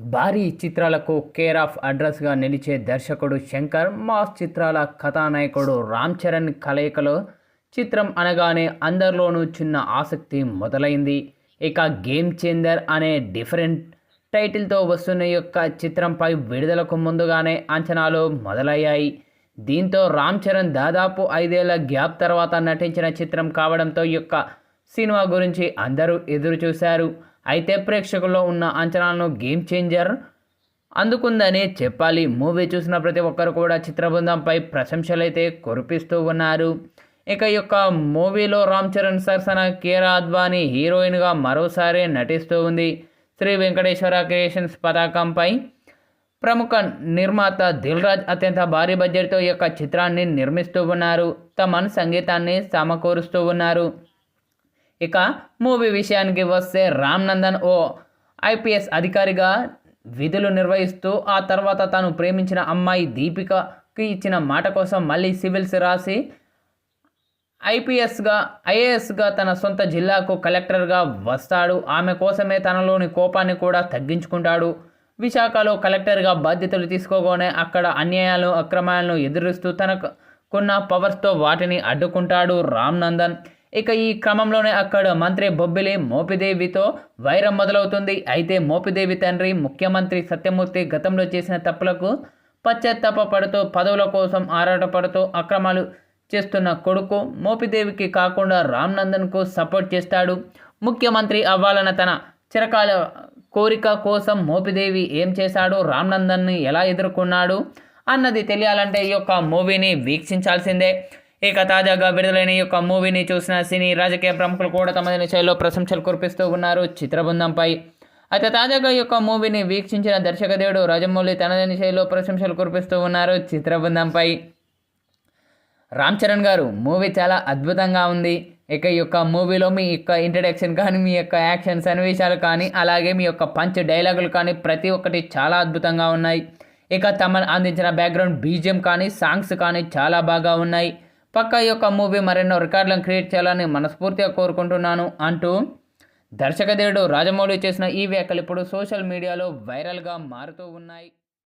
భారీ చిత్రాలకు care of అడ్రస్గా నిలిచే దర్శకుడు శంకర్ మాస్ చిత్రాల కథానాయకుడు రామ్ చరణ్ కలయికలో చిత్రం అనగానే అందరిలోనూ చిన్న ఆసక్తి మొదలైంది. ఇక గేమ్ చేంజర్ అనే డిఫరెంట్ టైటిల్తో వస్తున్న యొక్క చిత్రంపై విడుదలకు ముందుగానే అంచనాలు మొదలయ్యాయి. దీంతో రామ్ చరణ్ దాదాపు ఐదేళ్ళ గ్యాప్ తర్వాత నటించిన చిత్రం కావడంతో ఈ యొక్క సినిమా గురించి అందరూ ఎదురు చూశారు అయితే ప్రేక్షకుల్లో ఉన్న అంచనాలను గేమ్ చేంజర్ అందుకుందని చెప్పాలి. మూవీ చూసిన ప్రతి ఒక్కరు కూడా చిత్రబృందంపై ప్రశంసలైతే కురిపిస్తూ ఉన్నారు. ఇక యొక్క మూవీలో రామ్ చరణ్ సరసన కీరా అద్వానీ హీరోయిన్గా మరోసారి నటిస్తూ ఉంది. శ్రీ వెంకటేశ్వర క్రియేషన్స్ పతాకంపై ప్రముఖ నిర్మాత దిల్ రాజ్ అత్యంత భారీ బడ్జెట్తో యొక్క చిత్రాన్ని నిర్మిస్తూ ఉన్నారు. తమన్ సంగీతాన్ని సమకూరుస్తూ ఉన్నారు. ఇక మూవీ విషయానికి వస్తే రామ్ నందన్ ఓ ఐపీఎస్ అధికారిగా విధులు నిర్వహిస్తూ ఆ తర్వాత తాను ప్రేమించిన అమ్మాయి దీపికకి ఇచ్చిన మాట కోసం మళ్ళీ సివిల్స్ రాసి ఐపీఎస్గా ఐఏఎస్గా తన సొంత జిల్లాకు కలెక్టర్గా వస్తాడు. ఆమె కోసమే తనలోని కోపాన్ని కూడా తగ్గించుకుంటాడు. విశాఖలో కలెక్టర్గా బాధ్యతలు తీసుకోగానే అక్కడ అన్యాయాలు అక్రమాలను ఎదురిస్తూ తనకున్న పవర్స్తో వాటిని అడ్డుకుంటాడు రామ్ నందన్. ఇక ఈ క్రమంలోనే అక్కడ మంత్రి బొబ్బిలి మోపిదేవితో వైరం మొదలవుతుంది. అయితే మోపిదేవి తండ్రి ముఖ్యమంత్రి సత్యమూర్తి గతంలో చేసిన తప్పులకు పశ్చాత్తాప పడుతూ పదవుల కోసం ఆరాటపడుతూ అక్రమాలు చేస్తున్న కొడుకు మోపిదేవికి కాకుండా రామ్ నందన్కు సపోర్ట్ చేస్తాడు. ముఖ్యమంత్రి అవ్వాలన్న తన చిరకాల కోరిక కోసం మోపిదేవి ఏం చేశాడు? రామ్ నందన్ని ఎలా ఎదుర్కొన్నాడు? అన్నది తెలియాలంటే ఈ యొక్క మూవీని వీక్షించాల్సిందే. ఇక తాజాగా విడుదలైన ఈ యొక్క మూవీని చూసిన సినీ రాజకీయ ప్రముఖులు కూడా తమ శైలిలో ప్రశంసలు కురిపిస్తూ ఉన్నారు చిత్రబృందంపై. అయితే తాజాగా ఈ యొక్క మూవీని వీక్షించిన దర్శకదేవుడు రాజమౌళి తనదైన శైలిలో ప్రశంసలు కురిపిస్తూ ఉన్నారు చిత్రబృందంపై. రామ్ చరణ్ గారు మూవీ చాలా అద్భుతంగా ఉంది. ఇక ఈ యొక్క మూవీలో మీ యొక్క ఇంట్రడక్షన్ కానీ మీ యొక్క యాక్షన్ సన్నివేశాలు కానీ అలాగే మీ యొక్క పంచ్ డైలాగులు కానీ ప్రతి ఒక్కటి చాలా అద్భుతంగా ఉన్నాయి. ఇక తమ అందించిన బ్యాక్గ్రౌండ్ బీజిఎం కానీ సాంగ్స్ కానీ చాలా బాగా ఉన్నాయి. పక్క ఈ యొక్క మూవీ మరెన్నో రికార్డులను క్రియేట్ చేయాలని మనస్ఫూర్తిగా కోరుకుంటున్నాను అంటూ దర్శకదేవుడు రాజమౌళి చేసిన ఈ వ్యాఖ్యలు ఇప్పుడు సోషల్ మీడియాలో వైరల్గా మారుతూ ఉన్నాయి.